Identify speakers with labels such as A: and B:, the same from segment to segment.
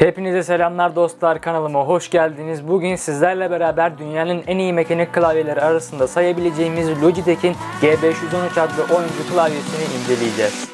A: Hepinize selamlar dostlar kanalıma hoş geldiniz. Bugün sizlerle beraber dünyanın en iyi mekanik klavyeleri arasında sayabileceğimiz Logitech'in G513 adlı oyuncu klavyesini inceleyeceğiz.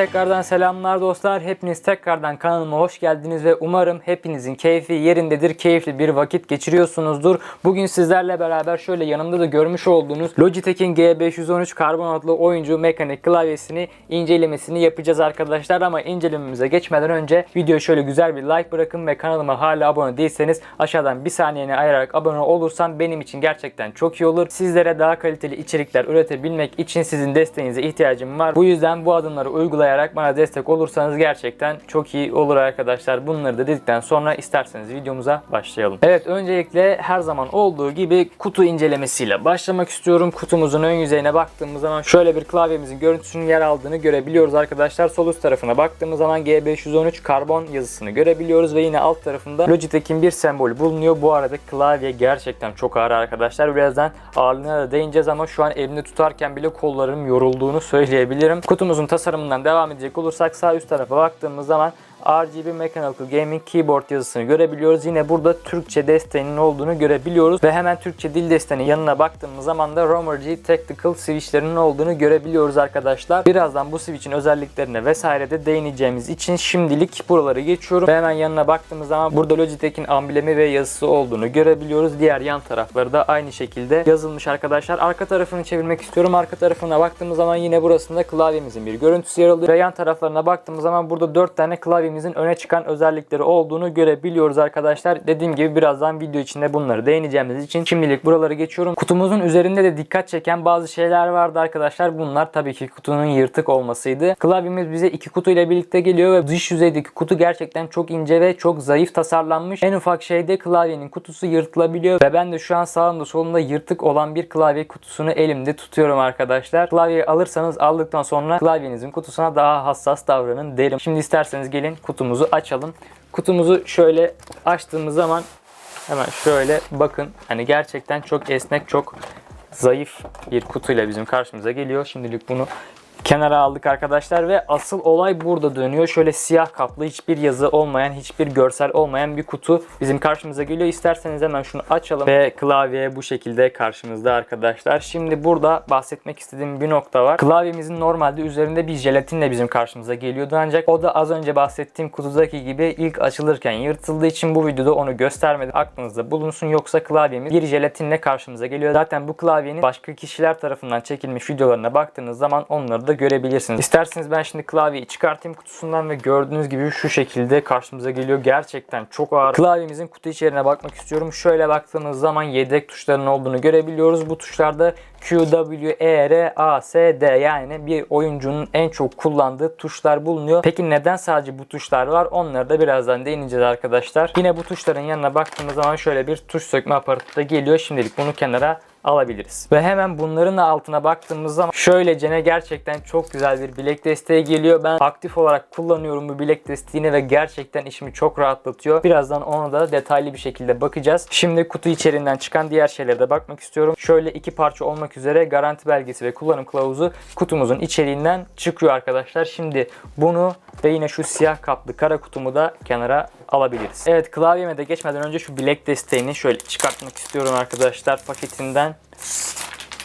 A: Tekrardan selamlar dostlar. Hepiniz tekrardan kanalıma hoş geldiniz ve umarım hepinizin keyfi yerindedir. Keyifli bir vakit geçiriyorsunuzdur. Bugün sizlerle beraber şöyle yanımda da görmüş olduğunuz Logitech'in G513 karbon adlı oyuncu mekanik klavyesini incelemesini yapacağız arkadaşlar. Ama incelememize geçmeden önce videoya şöyle güzel bir like bırakın ve kanalıma hala abone değilseniz aşağıdan bir saniyeni ayırarak abone olursan benim için gerçekten çok iyi olur. Sizlere daha kaliteli içerikler üretebilmek için sizin desteğinize ihtiyacım var. Bu yüzden bu adımları uygulayarak bana destek olursanız gerçekten çok iyi olur arkadaşlar. Bunları da dedikten sonra isterseniz videomuza başlayalım. Evet öncelikle her zaman olduğu gibi kutu incelemesiyle başlamak istiyorum. Kutumuzun ön yüzeyine baktığımız zaman şöyle bir klavyemizin görüntüsünün yer aldığını görebiliyoruz arkadaşlar. Sol üst tarafına baktığımız zaman G513 karbon yazısını görebiliyoruz ve yine alt tarafında Logitech'in bir sembolü bulunuyor. Bu arada klavye gerçekten çok ağır arkadaşlar. Birazdan ağırlığına da değineceğiz ama şu an elimde tutarken bile kollarım yorulduğunu söyleyebilirim. Kutumuzun tasarımından devam edecek olursak sağ üst tarafa baktığımız zaman RGB Mechanical Gaming Keyboard yazısını görebiliyoruz. Yine burada Türkçe desteğinin olduğunu görebiliyoruz. Ve hemen Türkçe dil desteğinin yanına baktığımız zaman da Romer G Tactical switchlerinin olduğunu görebiliyoruz arkadaşlar. Birazdan bu switch'in özelliklerine vesaire de değineceğimiz için şimdilik buraları geçiyorum. Ve hemen yanına baktığımız zaman burada Logitech'in amblemi ve yazısı olduğunu görebiliyoruz. Diğer yan tarafları da aynı şekilde yazılmış arkadaşlar. Arka tarafını çevirmek istiyorum. Arka tarafına baktığımız zaman yine burasında klavyemizin bir görüntüsü yer alıyor. Ve yan taraflarına baktığımız zaman burada 4 tane klavye klavyemizin öne çıkan özellikleri olduğunu görebiliyoruz arkadaşlar. Dediğim gibi birazdan video içinde bunları değineceğimiz için şimdilik buraları geçiyorum. Kutumuzun üzerinde de dikkat çeken bazı şeyler vardı arkadaşlar. Bunlar tabii ki kutunun yırtık olmasıydı. Klavyemiz bize iki kutu ile birlikte geliyor ve dış yüzeydeki kutu gerçekten çok ince ve çok zayıf tasarlanmış. En ufak şeyde klavyenin kutusu yırtılabiliyor ve ben de şu an sağında solunda yırtık olan bir klavye kutusunu elimde tutuyorum arkadaşlar. Klavyeyi alırsanız aldıktan sonra klavyenizin kutusuna daha hassas davranın derim. Şimdi isterseniz gelin kutumuzu açalım. Kutumuzu şöyle açtığımız zaman hemen şöyle bakın. Hani gerçekten çok esnek, çok zayıf bir kutuyla bizim karşımıza geliyor. Şimdilik bunu kenara aldık arkadaşlar ve asıl olay burada dönüyor. Şöyle siyah kaplı hiçbir yazı olmayan, hiçbir görsel olmayan bir kutu bizim karşımıza geliyor. İsterseniz hemen şunu açalım ve klavye bu şekilde karşımızda arkadaşlar. Şimdi burada bahsetmek istediğim bir nokta var. Klavyemizin normalde üzerinde bir jelatinle bizim karşımıza geliyordu ancak o da az önce bahsettiğim kutudaki gibi ilk açılırken yırtıldığı için bu videoda onu göstermedim. Aklınızda bulunsun yoksa klavyemiz bir jelatinle karşımıza geliyor. Zaten bu klavyenin başka kişiler tarafından çekilmiş videolarına baktığınız zaman onları da görebilirsiniz. İsterseniz ben şimdi klavyeyi çıkartayım kutusundan ve gördüğünüz gibi şu şekilde karşımıza geliyor. Gerçekten çok ağır. Klavyemizin kutu içeriğine bakmak istiyorum. Şöyle baktığımız zaman yedek tuşların olduğunu görebiliyoruz. Bu tuşlarda Q, W, E, R, A, S, D yani bir oyuncunun en çok kullandığı tuşlar bulunuyor. Peki neden sadece bu tuşlar var? Onları da birazdan değineceğiz arkadaşlar. Yine bu tuşların yanına baktığımız zaman şöyle bir tuş sökme aparatı da geliyor. Şimdilik bunu kenara alabiliriz. Ve hemen bunların altına baktığımız zaman şöylecene gerçekten çok güzel bir bilek desteği geliyor. Ben aktif olarak kullanıyorum bu bilek desteğini ve gerçekten işimi çok rahatlatıyor. Birazdan ona da detaylı bir şekilde bakacağız. Şimdi kutu içerisinden çıkan diğer şeylere de bakmak istiyorum. Şöyle iki parça olmak üzere garanti belgesi ve kullanım kılavuzu kutumuzun içeriğinden çıkıyor arkadaşlar. Şimdi bunu ve yine şu siyah kaplı kara kutumu da kenara alabiliriz. Evet klavyeme de geçmeden önce şu bilek desteğini şöyle çıkartmak istiyorum arkadaşlar paketinden.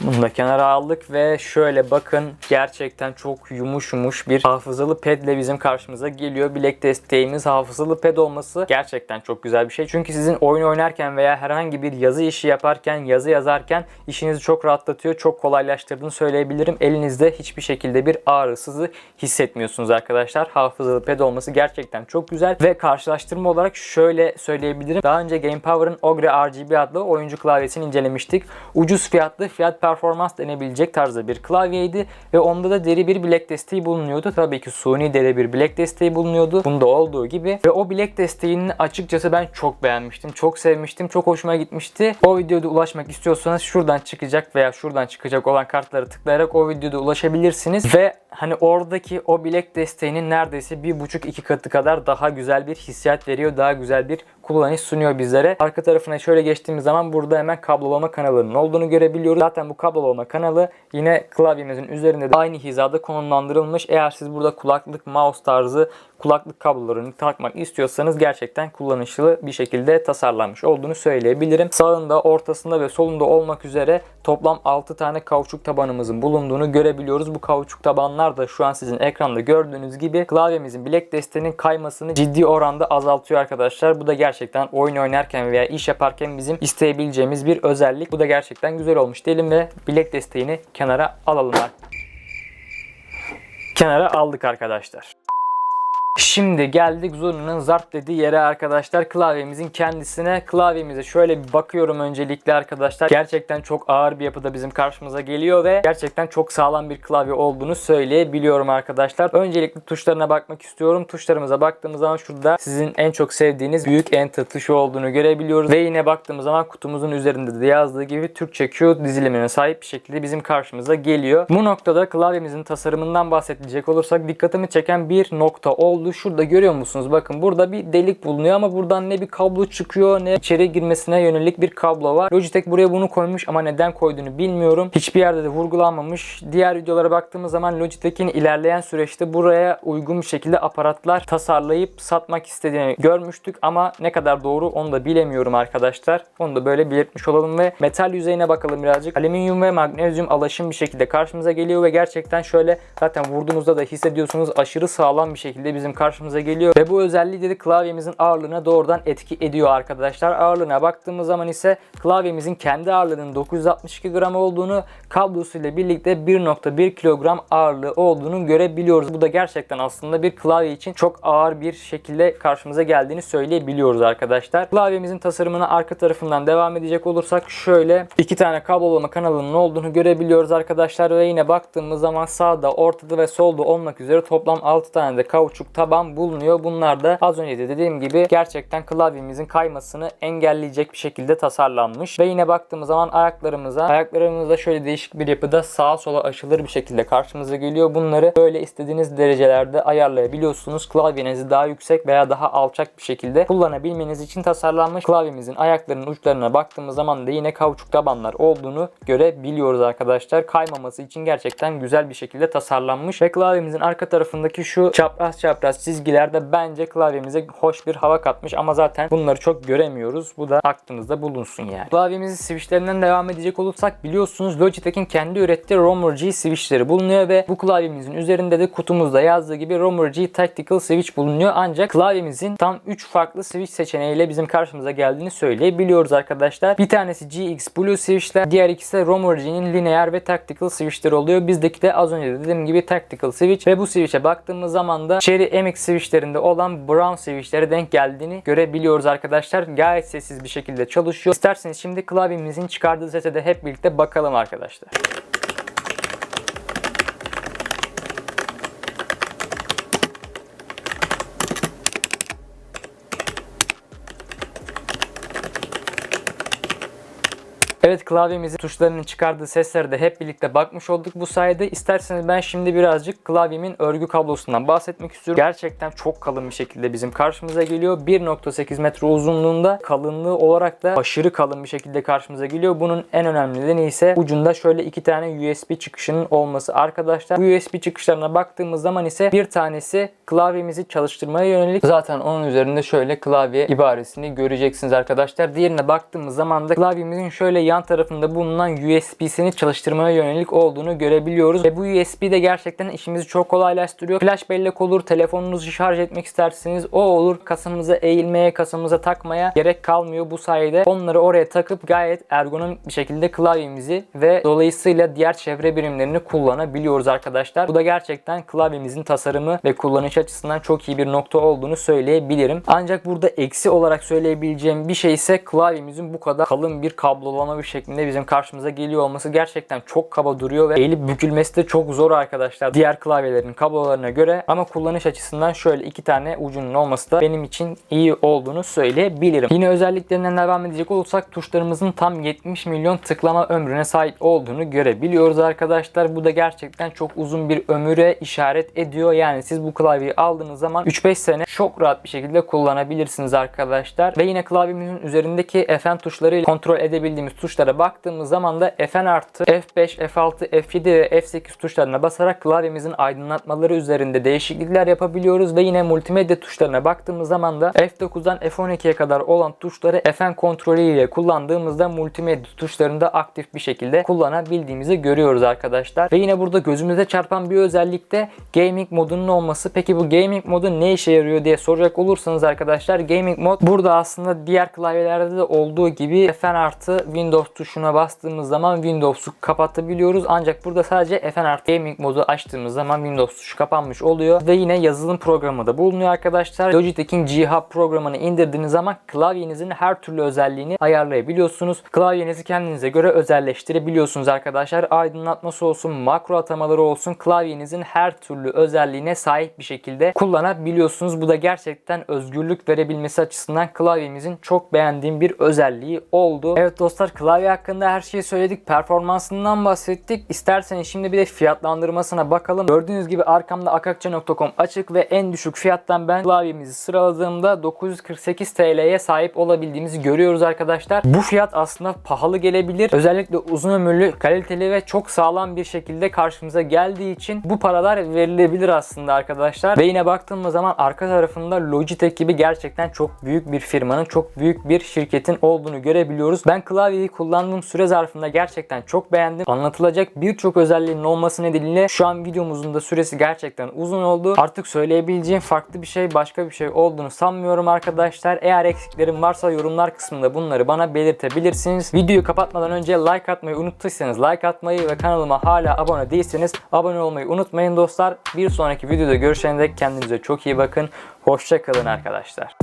A: Bunu da kenara aldık ve şöyle bakın gerçekten çok yumuş yumuş bir hafızalı pedle bizim karşımıza geliyor. Bilek desteğimiz hafızalı ped olması gerçekten çok güzel bir şey. Çünkü sizin oyun oynarken veya herhangi bir yazı işi yaparken, yazı yazarken işinizi çok rahatlatıyor, çok kolaylaştırdığını söyleyebilirim. Elinizde hiçbir şekilde bir ağrısızı hissetmiyorsunuz arkadaşlar. Hafızalı ped olması gerçekten çok güzel ve karşılaştırma olarak şöyle söyleyebilirim. Daha önce Game Power'ın Ogre RGB adlı oyuncu klavyesini incelemiştik. Ucuz fiyatlı, fiyat performans denebilecek tarzda bir klavyeydi ve onda da deri bir bilek desteği bulunuyordu. Tabii ki suni deri bir bilek desteği bulunuyordu. Bunda olduğu gibi ve o bilek desteğini açıkçası ben çok beğenmiştim. Çok sevmiştim. Çok hoşuma gitmişti. O videoda ulaşmak istiyorsanız şuradan çıkacak veya şuradan çıkacak olan kartlara tıklayarak o videoda ulaşabilirsiniz ve hani oradaki o bilek desteğinin neredeyse bir buçuk iki katı kadar daha güzel bir hissiyat veriyor. Daha güzel bir kullanış sunuyor bizlere. Arka tarafına şöyle geçtiğimiz zaman burada hemen kablolama kanalının olduğunu görebiliyoruz. Zaten bu kablolama kanalı yine klavyemizin üzerinde de aynı hizada konumlandırılmış. Eğer siz burada kulaklık, mouse tarzı kulaklık kablolarını takmak istiyorsanız gerçekten kullanışlı bir şekilde tasarlanmış olduğunu söyleyebilirim. Sağında, ortasında ve solunda olmak üzere toplam 6 tane kauçuk tabanımızın bulunduğunu görebiliyoruz. Bu kauçuk tabanlar da şu an sizin ekranda gördüğünüz gibi klavyemizin bilek desteğinin kaymasını ciddi oranda azaltıyor arkadaşlar. Bu da gerçekten oyun oynarken veya iş yaparken bizim isteyebileceğimiz bir özellik. Bu da gerçekten güzel olmuş diyelim ve bilek desteğini kenara alalım. Kenara aldık arkadaşlar. Şimdi geldik Zurna'nın zart dediği yere arkadaşlar klavyemizin kendisine. Klavyemize şöyle bir bakıyorum öncelikle arkadaşlar. Gerçekten çok ağır bir yapıda bizim karşımıza geliyor ve gerçekten çok sağlam bir klavye olduğunu söyleyebiliyorum arkadaşlar. Öncelikle tuşlarına bakmak istiyorum. Tuşlarımıza baktığımız zaman şurada sizin en çok sevdiğiniz büyük enter tuşu olduğunu görebiliyoruz. Ve yine baktığımız zaman kutumuzun üzerinde de yazdığı gibi Türkçe Q dizilimine sahip bir şekilde bizim karşımıza geliyor. Bu noktada klavyemizin tasarımından bahsedecek olursak dikkatimi çeken bir nokta oldu. Şurada görüyor musunuz? Bakın burada bir delik bulunuyor ama buradan ne bir kablo çıkıyor ne içeri girmesine yönelik bir kablo var. Logitech buraya bunu koymuş ama neden koyduğunu bilmiyorum. Hiçbir yerde de vurgulanmamış. Diğer videolara baktığımız zaman Logitech'in ilerleyen süreçte buraya uygun bir şekilde aparatlar tasarlayıp satmak istediğini görmüştük ama ne kadar doğru onu da bilemiyorum arkadaşlar. Onu da böyle belirtmiş olalım ve metal yüzeyine bakalım birazcık. Alüminyum ve magnezyum alaşım bir şekilde karşımıza geliyor ve gerçekten şöyle zaten vurduğunuzda da hissediyorsunuz aşırı sağlam bir şekilde bizim karşımıza geliyor. Ve bu özelliği de klavyemizin ağırlığına doğrudan etki ediyor arkadaşlar. Ağırlığına baktığımız zaman ise klavyemizin kendi ağırlığının 962 gram olduğunu kablosuyla birlikte 1.1 kilogram ağırlığı olduğunu görebiliyoruz. Bu da gerçekten aslında bir klavye için çok ağır bir şekilde karşımıza geldiğini söyleyebiliyoruz arkadaşlar. Klavyemizin tasarımına arka tarafından devam edecek olursak şöyle iki tane kablolama kanalının olduğunu görebiliyoruz arkadaşlar ve yine baktığımız zaman sağda, ortada ve solda olmak üzere toplam 6 tane de kauçuk taban bulunuyor. Bunlar da az önce de dediğim gibi gerçekten klavyemizin kaymasını engelleyecek bir şekilde tasarlanmış. Ve yine baktığımız zaman ayaklarımıza, ayaklarımızda şöyle değişik bir yapıda sağa sola aşılır bir şekilde karşımıza geliyor. Bunları böyle istediğiniz derecelerde ayarlayabiliyorsunuz. Klavyenizi daha yüksek veya daha alçak bir şekilde kullanabilmeniz için tasarlanmış. Klavyemizin ayaklarının uçlarına baktığımız zaman da yine kauçuk tabanlar olduğunu görebiliyoruz arkadaşlar. Kaymaması için gerçekten güzel bir şekilde tasarlanmış. Ve klavyemizin arka tarafındaki şu çapraz çapraz çizgiler de bence klavyemize hoş bir hava katmış ama zaten bunları çok göremiyoruz. Bu da aklınızda bulunsun yani. Klavyemizin switchlerinden devam edecek olursak biliyorsunuz Logitech'in kendi ürettiği Romer G switchleri bulunuyor ve bu klavyemizin üzerinde de kutumuzda yazdığı gibi Romer G Tactical Switch bulunuyor. Ancak klavyemizin tam 3 farklı switch seçeneğiyle bizim karşımıza geldiğini söyleyebiliyoruz arkadaşlar. Bir tanesi GX Blue switchler, diğer ikisi de Romer G'nin lineer ve tactical switchler oluyor. Bizdeki de az önce de dediğim gibi tactical switch ve bu switch'e baktığımız zaman da Cherry MX switchlerinde olan brown switchlere denk geldiğini görebiliyoruz arkadaşlar. Gayet sessiz bir şekilde çalışıyor. İsterseniz şimdi klavyemizin çıkardığı sese de hep birlikte bakalım arkadaşlar. Evet klavyemizin tuşlarının çıkardığı seslere de hep birlikte bakmış olduk bu sayede. İsterseniz ben şimdi birazcık klavyemin örgü kablosundan bahsetmek istiyorum. Gerçekten çok kalın bir şekilde bizim karşımıza geliyor. 1.8 metre uzunluğunda kalınlığı olarak da aşırı kalın bir şekilde karşımıza geliyor. Bunun en önemli nedeni ise ucunda şöyle iki tane USB çıkışının olması arkadaşlar. Bu USB çıkışlarına baktığımız zaman ise bir tanesi klavyemizi çalıştırmaya yönelik. Zaten onun üzerinde şöyle klavye ibaresini göreceksiniz arkadaşlar. Diğerine baktığımız zaman da klavyemizin şöyle yan tarafında bulunan USB'sini çalıştırmaya yönelik olduğunu görebiliyoruz. Ve bu USB de gerçekten işimizi çok kolaylaştırıyor. Flash bellek olur, telefonunuzu şarj etmek isterseniz o olur. Kasamıza eğilmeye, kasamıza takmaya gerek kalmıyor bu sayede. Onları oraya takıp gayet ergonomik bir şekilde klavyemizi ve dolayısıyla diğer çevre birimlerini kullanabiliyoruz arkadaşlar. Bu da gerçekten klavyemizin tasarımı ve kullanış açısından çok iyi bir nokta olduğunu söyleyebilirim. Ancak burada eksi olarak söyleyebileceğim bir şey ise klavyemizin bu kadar kalın bir kablolama bir şeklinde bizim karşımıza geliyor olması gerçekten çok kaba duruyor ve eğilip bükülmesi de çok zor arkadaşlar. Diğer klavyelerin kablolarına göre ama kullanış açısından şöyle iki tane ucunun olması da benim için iyi olduğunu söyleyebilirim. Yine özelliklerinden devam edecek olursak tuşlarımızın tam 70 milyon tıklama ömrüne sahip olduğunu görebiliyoruz arkadaşlar. Bu da gerçekten çok uzun bir ömüre işaret ediyor. Yani siz bu klavyeyi aldığınız zaman 3-5 sene çok rahat bir şekilde kullanabilirsiniz arkadaşlar. Ve yine klavyemizin üzerindeki Fn tuşları kontrol edebildiğimiz tuşlara baktığımız zaman da Fn artı F5, F6, F7 ve F8 tuşlarına basarak klavyemizin aydınlatmaları üzerinde değişiklikler yapabiliyoruz ve yine multimedya tuşlarına baktığımız zaman da F9'dan F12'ye kadar olan tuşları Fn kontrolü ile kullandığımızda multimedya tuşlarında aktif bir şekilde kullanabildiğimizi görüyoruz arkadaşlar. Ve yine burada gözümüze çarpan bir özellik de gaming modunun olması. Peki bu gaming modu ne işe yarıyor diye soracak olursanız arkadaşlar gaming mod burada aslında diğer klavyelerde de olduğu gibi Fn artı Windows tuşuna bastığımız zaman Windows'u kapatabiliyoruz. Ancak burada sadece Fn artı gaming modu açtığımız zaman Windows tuşu kapanmış oluyor. Ve yine yazılım programı da bulunuyor arkadaşlar. Logitech'in G-Hub programını indirdiğiniz zaman klavyenizin her türlü özelliğini ayarlayabiliyorsunuz. Klavyenizi kendinize göre özelleştirebiliyorsunuz arkadaşlar. Aydınlatması olsun, makro atamaları olsun klavyenizin her türlü özelliğine sahip bir şekilde kullanabiliyorsunuz. Bu da gerçekten özgürlük verebilmesi açısından klavyemizin çok beğendiğim bir özelliği oldu. Evet dostlar klavye hakkında her şeyi söyledik. Performansından bahsettik. İsterseniz şimdi bir de fiyatlandırmasına bakalım. Gördüğünüz gibi arkamda akakça.com açık ve en düşük fiyattan ben klavyemizi sıraladığımda 948 TL'ye sahip olabildiğimizi görüyoruz arkadaşlar. Bu fiyat aslında pahalı gelebilir. Özellikle uzun ömürlü, kaliteli ve çok sağlam bir şekilde karşımıza geldiği için bu paralar verilebilir aslında arkadaşlar. Ve yine baktığımız zaman arka tarafında Logitech gibi gerçekten çok büyük bir firmanın, çok büyük bir şirketin olduğunu görebiliyoruz. Ben klavyeyi kullandığım süre zarfında gerçekten çok beğendim. Anlatılacak birçok özelliğinin olması nedeniyle şu an videomuzun da süresi gerçekten uzun oldu. Artık söyleyebileceğim farklı bir şey, başka bir şey olduğunu sanmıyorum arkadaşlar. Eğer eksiklerim varsa yorumlar kısmında bunları bana belirtebilirsiniz. Videoyu kapatmadan önce like atmayı unuttuysanız like atmayı ve kanalıma hala abone değilseniz abone olmayı unutmayın dostlar. Bir sonraki videoda görüşene dek kendinize çok iyi bakın. Hoşçakalın arkadaşlar.